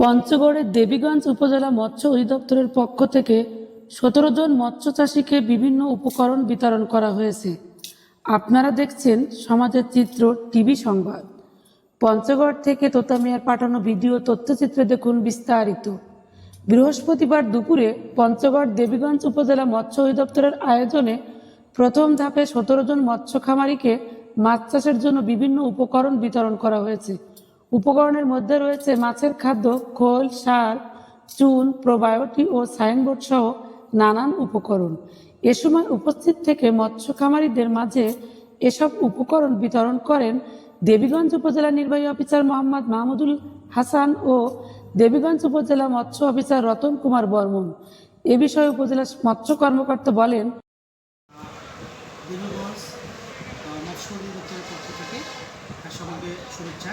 পঞ্চগড়ের দেবীগঞ্জ উপজেলা মৎস্য অধিদপ্তরের পক্ষ থেকে সতেরো জন মৎস্য চাষিকে বিভিন্ন উপকরণ বিতরণ করা হয়েছে। আপনারা দেখছেন সমাজের চিত্র টিভি সংবাদ। পঞ্চগড় থেকে তোতামিয়ার পাঠানো ভিডিও তথ্যচিত্রে দেখুন বিস্তারিত। বৃহস্পতিবার দুপুরে পঞ্চগড় দেবীগঞ্জ উপজেলা মৎস্য অধিদপ্তরের আয়োজনে প্রথম ধাপে সতেরো জন মৎস্য খামারিকে মাছ চাষের জন্য বিভিন্ন উপকরণ বিতরণ করা হয়েছে। উপকরণের মধ্যে রয়েছে মাছের খাদ্য, খোল, সার, চুন, প্রোবায়োটিক ও সাইনবোর্ড সহ নানান উপকরণ। এ সময় উপস্থিত থেকে মৎস্য খামারিদের মাঝে এসব উপকরণ বিতরণ করেন দেবীগঞ্জ উপজেলা নির্বাহী অফিসার মোহাম্মদ মাহমুদুল হাসান ও দেবীগঞ্জ উপজেলা মৎস্য অফিসার রতন কুমার বর্মন। এ বিষয়ে উপজেলা মৎস্য কর্মকর্তা বলেন শুভেচ্ছা।